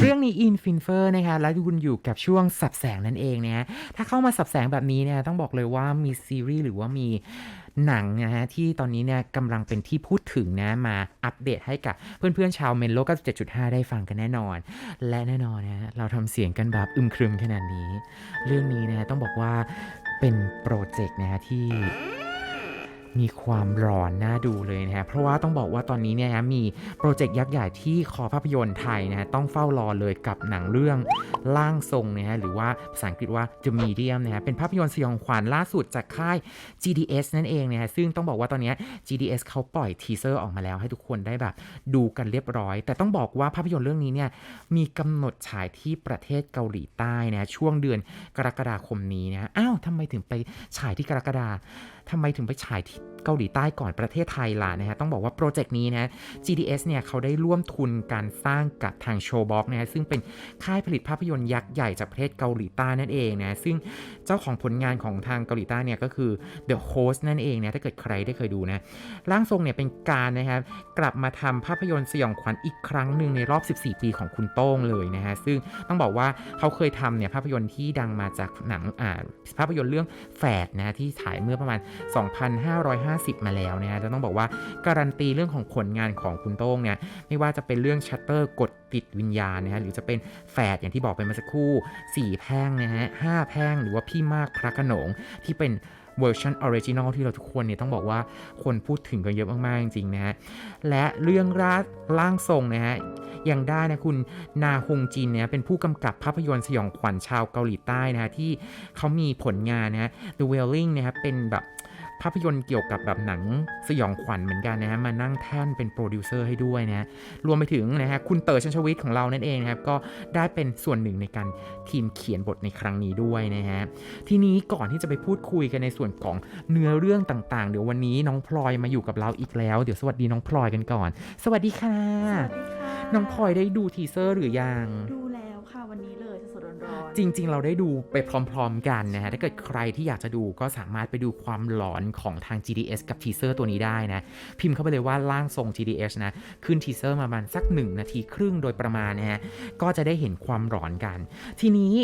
เรื่องนี้อินฟินเฟอร์นะคะแล้วคุณอยู่กับช่วงสับแสงนั่นเองนะฮะถ้าเข้ามาสับแสงแบบนี้เนี่ยต้องบอกเลยว่ามีซีรีส์หรือว่ามีหนังนะฮะที่ตอนนี้เนี่ยกำลังเป็นที่พูดถึงนะมาอัปเดตให้กับเพื่อนๆชาวเมนโล97.5 ได้ฟังกันแน่นอน และแน่นอนนะฮะเราทำเสียงกันแบบอึมครึมขนาดนี้ เรื่องนี้นะต้องบอกว่าเป็นโปรเจกต์นะฮะที่ มีความร้อนน่าดูเลยนะฮะเพราะว่าต้องบอกว่าตอนนี้เนี่ยฮะมีโปรเจกต์ยักษ์ใหญ่ที่คอภาพยนตร์ไทยนะฮะต้องเฝ้ารอเลยกับหนังเรื่องล่างทรงนะฮะหรือว่าภาษาอังกฤษว่า The Medium นะฮะเป็นภาพยนตร์สยองขวัญล่าสุดจากค่าย GDS นั่นเองนะฮะซึ่งต้องบอกว่าตอนนี้ GDS เขาปล่อยทีเซอร์ออกมาแล้วให้ทุกคนได้แบบดูกันเรียบร้อย แต่ต้องบอกว่าภาพยนตร์เรื่องนี้เนี่ยมีกำหนดฉายที่ประเทศเกาหลีใต้นะฮะช่วงเดือนกรกฎาคมนี้นะอ้าวทำไมถึงไปฉายที่กรกฎาคม ทำไมถึงไปฉายที่ เกาหลีใต้ก่อนประเทศไทยล่ะนะฮะต้องบอกว่าโปรเจกต์นี้นะ GDS เนี่ยเขาได้ร่วมทุนการสร้างกับทาง Showbox นะฮะซึ่งเป็นค่ายผลิตภาพยนตร์ยักษ์ใหญ่จากประเทศเกาหลีใต้นั่นเองนะซึ่งเจ้าของผลงานของทางเกาหลีใต้เนี่ยก็คือ The Host นั่นเองนะถ้าเกิดใครได้เคยดูนะร่างทรงเนี่ยเป็นการนะครับกลับมาทำภาพยนตร์สยองขวัญอีกครั้งหนึ่งในรอบ 14 ปีของคุณโต้งเลยนะฮะซึ่งต้องบอกว่าเขาเคยทำเนี่ยภาพยนตร์ที่ดังมาจากหนังอ่าภาพยนตร์เรื่องแฝดนะที่ฉายเมื่อประมาณ 2 5 5 50 มาแล้วนะฮะจะต้องบอกว่าการันตีเรื่องของผลงานของคุณโต้งเนี่ยไม่ว่าจะเป็นเรื่องชัตเตอร์กดติดวิญญาณนะฮะหรือจะเป็นแฝดอย่างที่บอกไปเมื่อสักครู่ 4 แพร่งนะฮะห้าแพร่งหรือว่าพี่มากพระขนงที่เป็นเวอร์ชันออริจินอลที่เราทุกคนเนี่ยต้องบอกว่าคนพูดถึงกันเยอะมากๆจริงๆนะฮะ และเรื่องราร่างทรงนะฮะ ยังได้นะคุณนาฮงจินเนี่ยเป็นผู้กำกับภาพยนตร์สยองขวัญชาวเกาหลีใต้นะฮะ ที่เขามีผลงานนะฮะ The Wailing นะครับเป็นแบบ ภาพยนตร์เกี่ยวกับแบบหนังสยองขวัญเหมือนกันนะฮะมานั่งแท่นเป็นโปรดิวเซอร์ให้ด้วยนะฮะรวมไปถึงนะฮะคุณเต๋อชันชวิทย์ของเรานั่นเองนะครับก็ได้เป็นส่วนหนึ่งในการทีมเขียนบทในครั้งนี้ด้วยนะฮะทีนี้ก่อนที่จะไปพูดคุยกันในส่วนของเนื้อเรื่องต่างๆ เดี๋ยววันนี้น้องพลอยมาอยู่กับเราอีกแล้ว เดี๋ยวสวัสดีน้องพลอยกันก่อน สวัสดีค่ะสวัสดีค่ะน้องพลอยได้ดูทีเซอร์หรือยัง ดูแล้วค่ะวันนี้เลยสดๆร้อนๆ จริง ๆ เราได้ดูไปพร้อม ๆ กันนะฮะ ถ้าเกิดใครที่อยากจะดูก็สามารถไปดูความหลอนของทาง GDS กับทีเซอร์ตัวนี้ได้นะ พิมพ์เข้าไปเลยว่าร่างทรง GDS นะ ขึ้นทีเซอร์มาประมาณสัก 1 นาทีครึ่งโดยประมาณนะฮะ ก็จะได้เห็นความหลอนกัน ทีนี้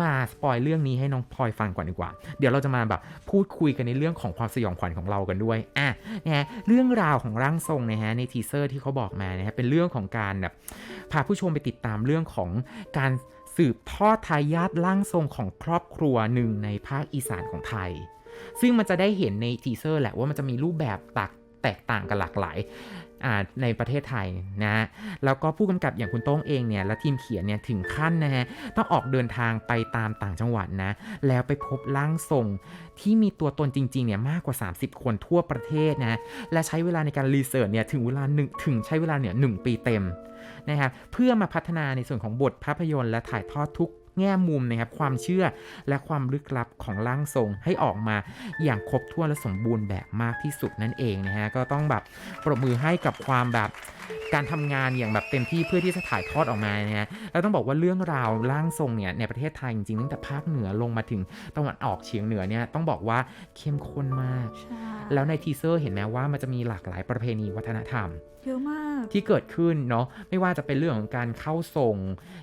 มาสปอยเรื่องนี้ให้น้องพลอยฟังก่อนดีกว่า เดี๋ยวเราจะมาแบบพูดคุยกันในเรื่องของความสยองขวัญของเรากันด้วย อะนะฮะเรื่องราวของร่างทรงนะฮะในทีเซอร์ที่เขาบอกมานะฮะเป็นเรื่องของการแบบพาผู้ชมไปติดตามเรื่องของการ สืบทอดทายาทร่างทรงของครอบครัวหนึ่งในภาคอีสานของไทย ซึ่งมันจะได้เห็นในทีเซอร์แหละว่ามันจะมีรูปแบบตักแตกต่างกันหลากหลายในประเทศไทยนะแล้วก็ผู้กำกับอย่างคุณโต้งเองเนี่ยและทีมเขียนเนี่ยถึงขั้นนะฮะต้องออกเดินทางไปตามต่างจังหวัดนะแล้วไปพบร่างทรงที่มีตัวตนจริงๆเนี่ยมากกว่า 30 คนทั่วประเทศนะและใช้เวลาในการรีเสิร์ชเนี่ยถึงเวลาหนึ่งถึงใช้เวลาเนี่ยหนึ่งปีเต็ม นะครับเพื่อมาพัฒนาในส่วนของบทภาพยนตร์และถ่ายทอดทุก แง่มุมนะครับความเชื่อและความลึกลับของร่างทรงให้ออกมาอย่างครบถ้วนและสมบูรณ์แบบมากที่สุดนั่นเองนะฮะก็ต้องแบบปรบมือให้กับความแบบการทำงานอย่างแบบเต็มที่เพื่อที่จะถ่ายทอดออกมานะฮะแล้วต้องบอกว่าเรื่องราวร่างทรงเนี่ยในประเทศไทยจริงๆตั้งแต่ภาคเหนือลงมาถึงตะวันออกเฉียงเหนือเนี่ยต้องบอกว่าเข้มข้นมากใช่แล้วในทีเซอร์เห็นไหมว่ามันจะมีหลากหลายประเพณีวัฒนธรรมเยอะมากที่เกิดขึ้นเนาะไม่ว่าจะเป็นเรื่องของการเข้าทรง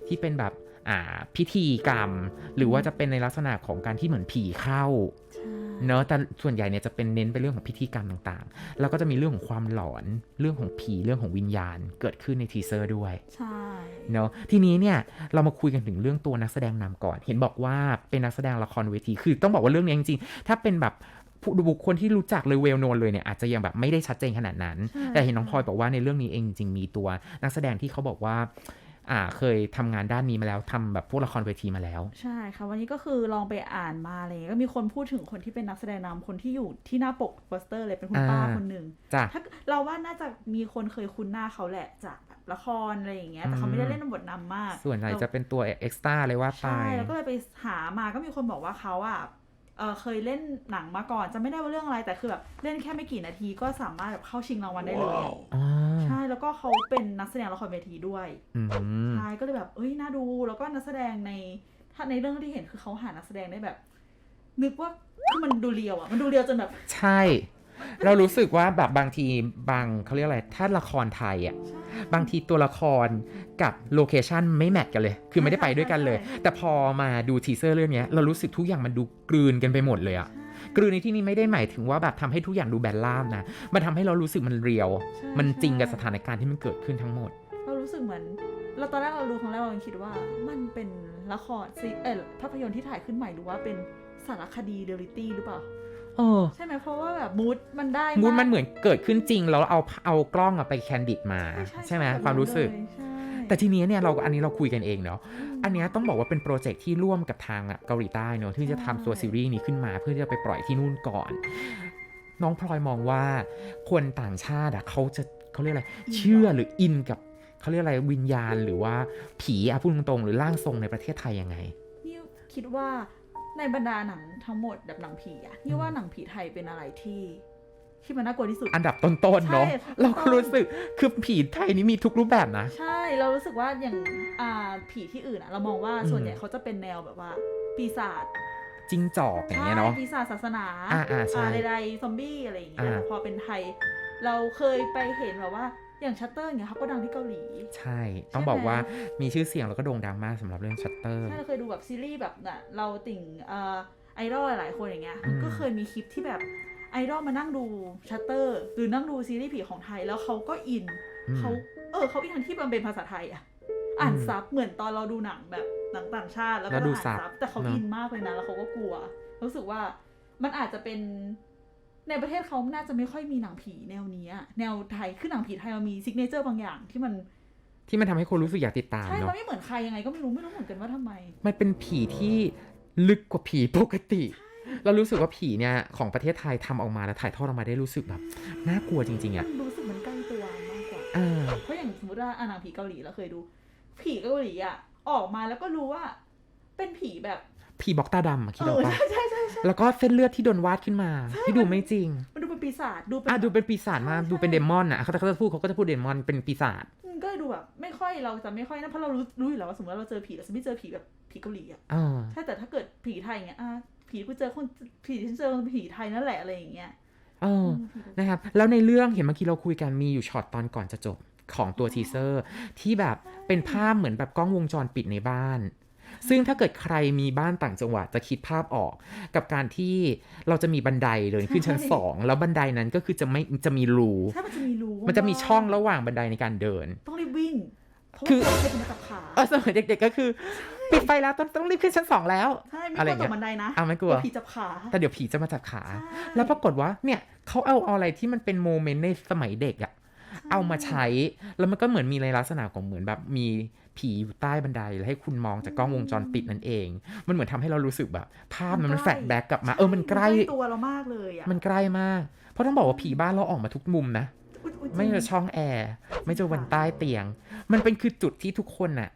ที่เป็นแบบอ่า พิธีกรรม หรือว่าจะเป็นในลักษณะของการที่เหมือนผีเข้าใช่เนาะแต่ส่วนใหญ่เนี่ยจะเป็นเน้นไปเรื่องของพิธีกรรมต่างๆ แล้วก็จะมีเรื่องของความหลอน เรื่องของผีเรื่องของวิญญาณ เกิดขึ้นในทีเซอร์ด้วย ใช่เนาะทีนี้เนี่ยเรามาคุยกันถึงเรื่องตัวนักแสดงนำก่อน เห็นบอกว่าเป็นนักแสดงละครเวที คือต้องบอกว่าเรื่องนี้จริงๆ ถ้าเป็นแบบผู้บุคคลที่รู้จักเลยเวลโนนเลยเนี่ยอาจจะยังแบบไม่ได้ชัดเจนขนาดนั้นใช่แต่เห็นน้องพลอยบอกว่าในเรื่องนี้เองจริงๆมีตัวนักแสดงที่เขาบอกว่า อ่าเคยทำงานด้านนี้มาแล้วทำแบบพวกละครเวทีมาแล้ว ใช่ค่ะวันนี้ก็คือลองไปอ่านมาอะไรเงี้ยก็มีคนพูดถึงคนที่เป็นนักแสดงนำคนที่อยู่ที่หน้าปกโปสเตอร์เลยเป็นคุณป้าอ่าคนหนึ่งจ้ะถ้าเราว่าน่าจะมีคนเคยคุ้นหน้าเขาแหละจากแบบละครอะไรอย่างเงี้ยแต่เขาไม่ได้เล่นบทนำมาก ส่วนใหญ่จะเป็นตัวเอ็กซ์ต้าเลยว่าไปใช่แล้วก็เลยไปหามาก็มีคนบอกว่าเขาอะ เออเคยเล่นหนังมาก่อนจะไม่ได้ว่าเรื่องอะไรแต่คือแบบเล่นแค่ไม่กี่นาทีก็สามารถแบบเข้าชิงรางวัลได้เลยอ๋อใช่แล้วก็เขาเป็นนักแสดงละครเวทีด้วยอืม ใช่ก็เลยแบบเอ้ยน่าดูแล้วก็นักแสดงในถ้าในเรื่องที่เห็นคือเขาหานักแสดงได้แบบ นึกว่าคือมันดูเรียวอะมันดูเรียวจนแบบ ใช่ เรารู้สึกว่าแบบบางทีบางเขาเรียกอะไร ถ้าละครไทยอะใช่บางทีตัวละครกับโลเคชันไม่แมทกันเลย คือไม่ได้ไปด้วยกันเลยใช่ใช่แต่พอมาดูทีเซอร์เรื่องเนี้ยเรารู้สึกทุกอย่างมันดูกลืนกันไปหมดเลยอะใช่กลืนในที่นี้ไม่ได้หมายถึงว่าแบบทำให้ทุกอย่างดูแบนล่ามนะ มันทำให้เรารู้สึกมันเรียวใช่มันจริงกับใช่สถานการณ์ที่มันเกิดขึ้นทั้งหมด เรารู้สึกเหมือน เราตอนแรกเราดูครั้งแรกเรายังคิดว่ามันเป็นละครซีเออภาพยนตร์ที่ถ่ายขึ้นใหม่หรือว่าเป็นสารคดีเรียลลิตี้หรือเปล่า เออ ใช่ไหมเพราะว่าแบบมูดมันได้มูดมันากเหมือนเกิดขึ้นจริง แล้วเอาเอากล้องอะไปแคนดิดมา ใช่ไหมแบบความรู้สึกเลยใช่แต่ทีนี้เนี่ยเราอันนี้เราคุยกันเองเนาะมอันเนี้ยต้องบอกว่าเป็นโปรเจกต์ที่ร่วมกับทางอะเกาหลีใต้เนอะที่จะทำตัวใช่ซีรีส์นี้ขึ้นมาเพื่อที่จะไปปล่อยที่นู่นก่อน น้องพลอยมองว่าคนต่างชาติอะเขาจะเขาเรียกอะไร เชื่อหรืออินกับเขาเรียกอะไรวิญญาณหรือว่าผีอะพูดตรงๆหรือร่างทรงในประเทศไทยยังไง นี่คิดว่า ในบรรดาหนังทั้งหมดแบบหนังผีอะนี่ว่าหนังผีไทยเป็นอะไรที่ที่มันน่ากลัวที่สุด อันดับต้นๆเนาะใช่เราก็รู้สึกคือผีไทยนี่มีทุกรูปแบบนะ ใช่เรารู้สึกว่าอย่างอ่าผีที่อื่นอะเรามองว่าอืมส่วนใหญ่เขาจะเป็นแนวแบบว่า ปีศาจจิ้งจอกอย่างเงี้ยเนาะใช่ปีศาจศาสนาอ่าอ่าใช่ใดๆซอมบี้อะไรอย่างเงี้ยอ่าแต่พอเป็นไทย เราเคยไปเห็นแบบว่า อย่างชัตเตอร์อย่างเงี้ยเขาก็ดังที่เกาหลี ใช่ ต้องบอกว่ามีชื่อเสียงแล้วก็โด่งดังมากสำหรับเรื่องชัตเตอร์ ใช่ เราเคยดูแบบซีรีส์แบบน่ะเราติ่งเอ่อไอดอลหลายๆคนอย่างเงี้ยอืมก็เคยมีคลิปที่แบบไอดอลมานั่งดูชัตเตอร์ หรือนั่งดูซีรีส์ผีของไทยแล้วเขาก็อินอืมเขาเออเขาอินทั้งที่มันเป็นภาษาไทยอะ อ่านอืมซับเหมือนตอนเราดูหนังแบบหนังต่างชาติแล้วแล้ก็วดูอ่านซับซับแต่เขาเนอะอินมากเลยนะแล้วเขาก็กลัว รู้สึกว่ามันอาจจะเป็น ในประเทศเขาน่าจะไม่ค่อยมีหนังผีแนวนี้อะแนวไทยคือหนังผีไทยมันมีซิกเนเจอร์บางอย่างที่มันที่มันทำให้คนรู้สึกอยากติดตามใช่เนาะมันไม่เหมือนใครยังไงก็ไม่รู้ไม่รู้เหมือนกันว่าทำไม มันเป็นผีที่ลึกกว่าผีปกติ เรารู้สึกว่าผีเนี่ยของประเทศไทยทำออกมาแล้วถ่ายทอดออกมาได้รู้สึกแบบน่ากลัวจริงๆมัอะ่ะนรู้สึกมันใกล้ตัวมากกว่าเออเพราะอย่างสมมติว่าอะหนังผีเกาหลีเราเคยดู ผีเกาหลีอะออกมาแล้วก็รู้ว่า เป็นผีแบบ ผีบอกตาดำอะคิดเออออกปะใช่ใช่ใช่ใช่แล้วก็เส้นเลือดที่โดนวาดขึ้นมา ที่ดูไม่จริง มันดูเป็นปีศาจดูเป็นอะดูเป็นปีศาจมากใช่ดูเป็นเดมอนอะเขาจะเขาจะพูดเขาก็จะพูดเดมอนเป็นปีศาจ อืมก็เลยดูแบบไม่ค่อยเราจะไม่ค่อยนะเพราะเรารู้รู้อยู่แล้วว่าสมมติว่าเราเจอผีเราจะไม่เจอผีแบบผีเกาหลีอะเออใช่แต่ถ้าเกิดผีไทยอย่างเงี้ยอะผีกูเจอคนผีที่ฉันเจอมันเป็นผีไทยนั่นแหละอะไรอย่างเงี้ยเอออืมผีเกาหลีนะครับ แล้วในเรื่องเห็นเมื่อกี้เราคุยกันมีอยู่ช็อตตอนก่อนจะจบของตัวทีเซอร์ ที่แบบเป็นภาพเหมือนแบบกล้องวงจรปิดในบ้าน ซึ่งถ้าเกิดใครมีบ้านต่างจังหวัดจะคิดภาพออก กับการที่เราจะมีบันไดเดินขึ้นชั้นใช่สองแล้วบันไดนั้นก็คือจะไม่จะมีรูใช่มันจะมีรูมันจะมีช่องระหว่างบันไดในการเดิน ต้องรีบวิ่งเพราะคือว่าใครจะมาจับขาเออสมัยเด็กๆก็คือปิดไฟแล้วต้องต้องรีบขึ้นชั้นสองแล้วใช่ไม่อะไรกอลัย่าวงเงี้ยตกบันไดนะอ้าวไม่กลัวเดี๋ยผีจับขาแต่เดี๋ยวผีจะมาจับขาใช่แล้วปรากฏว่าเนี่ยเขาเอาเอาอะไรที่มันเป็นโมเมนต์ในสมัยเด็กอะ เอามาใช้ แล้วมันก็เหมือนมีในลักษณะของเหมือนแบบมีผีอยู่ใต้บันไดแล้วให้คุณมองจากกล้องวงจรปิดนั่นเอง มันเหมือนทำให้เรารู้สึกแบบ ภาพมันมันแฟลชแบ็กกลับมา เออมันใกล้ตัวเรามากเลยอะมันใกล้มาก เพราะต้องบอกว่าผีบ้านเราออกมาทุกมุมนะอุ๊ยอุ๊ยไม่จะช่องแอร์ไม่จะวันใต้เตียง มันเป็นคือจุดที่ทุกคนน่ะ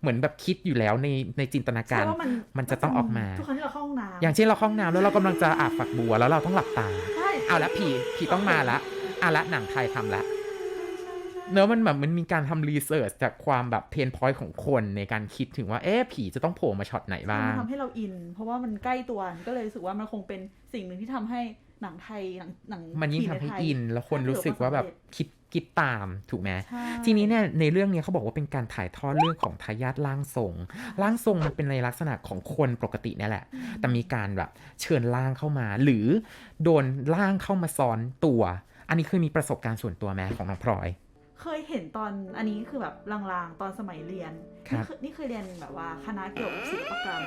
เหมือนแบบคิดอยู่แล้วในในจินตนาใช่การว่ามันมันจะต้องออกมาทุกครั้งที่เราเข้าห้องน้ำอย่างเช่นเราเข้าห้องน้ำแล้วเรากำลังจะอาบฝักบัวแล้วเราต้องหลับตาใช่เอาละผีผีต้องมาละเอาละหนังไทยทำละ เนอะมันแบบมันมีการทำรีเสิร์ชจากความแบบเพนพอยต์ของคนในการคิดถึงว่าเอ๊ะผีจะต้องโผล่มาช็อตไหนใช่บ้ามันงทำให้เราอิน เพราะว่ามันใกล้ตัวก็เลยรู้สึกว่ามันคงเป็นสิ่งหนึ่งที่ทำให้หนังไทยหนังหนังมันยิ่งผีทำให้ไทยอิน แล้วคนรู้สึกว่าแบบคิดคิดตามถูกไหมใช่ทีนี้เนี่ยในเรื่องเนี้ยเขาบอกว่าเป็นการถ่ายทอดเรื่องของทายาทร่างทรงร่างทรงมันเป็นในลักษณะของคนปกติเนี่ยแหละ แต่มีการแบบเชิญร่างเข้ามา หรือโดนร่างเข้ามาซ้อนตัว อันนี้เคยมีประสบการณ์ส่วนตัวไหมของน้องพลอย เคยเห็นตอนอันนี้คือแบบลางๆ ตอนสมัยเรียนครับนี่เคยนี่เคยเรียนแบบว่าคณะเกี่ยวกับศิลปกรรม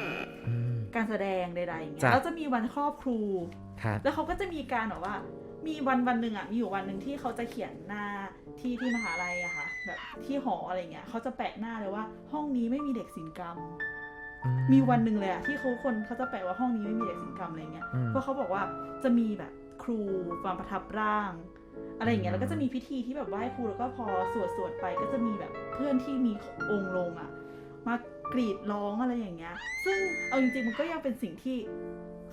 อืมการแสดงใดๆอย่างเงี้จ้ะยแล้วจะมีวันครอบครูครับแล้วเขาก็จะมีการแบบว่า มีวันวันหนึ่งอะมีอยู่วันหนึ่งที่เขาจะเขียนหน้าที่ที่มหาลัยอะค่ะแบบที่หออะไรเงี้ยเขาจะแปะหน้าเลยว่าห้องนี้ไม่มีเด็กศิลปกรรมอืมีวันหนึ่งเลยอะที่เขาคนเขาจะแปะว่าห้องนี้ไม่มีเด็กศิลปกรรมอะไรเงี้ยอืมเพราะเขาบอกว่าจะมีแบบครูมาประทับร่าง อะไรอย่างเงี้ยอืมแล้วก็จะมีพิธีที่แบบไหว้ครูแล้วก็พอสวดสวดๆไปก็จะมีแบบเพื่อนที่มีองค์ลงอะมากรีดร้องอะไรอย่างเงี้ย ซึ่งเอาจริงๆมันก็ยังเป็นสิ่งที่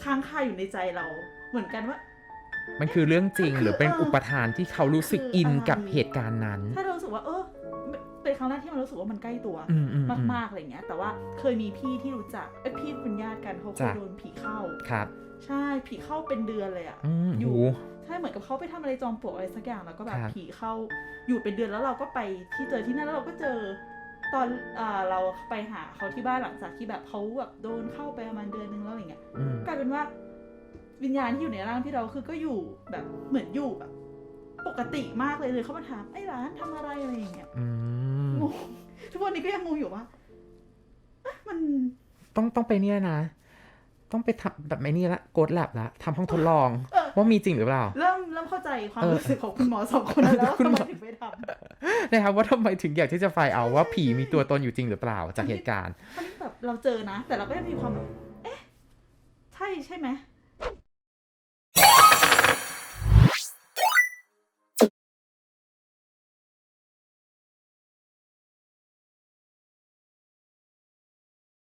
ค้างคาอยู่ในใจเรา เหมือนกันว่า มันคือเรื่องจริงคือหรือเป็นเอออุปทานที่เขารู้สึกคืออินอะไรกับเหตุการณ์นั้น ถ้าเรารู้สึกว่าเออ เป็นครั้งแรกที่มันรู้สึกว่ามันใกล้ตัวอืมอืมอืมมากๆอะไรเงี้ย แต่ว่าเคยมีพี่ที่รู้จักเอ้ยพี่เป็นญาติกันเขาเคยจ้ะโดนผีเข้าครับ ใช่ผีเข้าเป็นเดือนเลยอะอืมอยู่โหใช่เหมือนกับเขาไปทำอะไรจอมปลวกอะไรสักอย่างแล้วก็แบบครับผีเข้าอยู่เป็นเดือนแล้วเราก็ไปที่เจอที่นั่นแล้วเราก็เจอตอนอ่าเราไปหาเขาที่บ้านหลังจากที่แบบเขาแบบโดนเข้าไปประมาณเดือนนึงแล้วอะไรเงี้ยอืมกลายเป็นว่าวิญญาณที่อยู่ในร่างพี่เราคือก็อยู่แบบเหมือนอยู่แบบ ปกติมากเลยเลยเขามาถามไอ้ร้านทำอะไรอะไรอย่างเงี้ยอืม งงทุกวันนี้ก็ยังงงอยู่ว่าเอ๊ะมันต้องต้องไปเนี่ยนะ ต้องไปทำแบบไอ้นี่ละโกดแลบละทำห้องทดลองเออว่ามีจริงหรือเปล่า เริ่มเริ่มเข้าใจความเออรู้สึกของคุณหมอสองคนนั้นแล้วว่าคุณทำหมไมอถึงไปทำนะครับว่าทำไมถึงอยากที่จะไฟเอาว่าผีมีตัวตนอยู่จริงหรือเปล่าจากเหตุการณ์มันแบบเราเจอนะ แต่เราก็ยังมีความแบบเอ๊ะใช่ใช่ไหม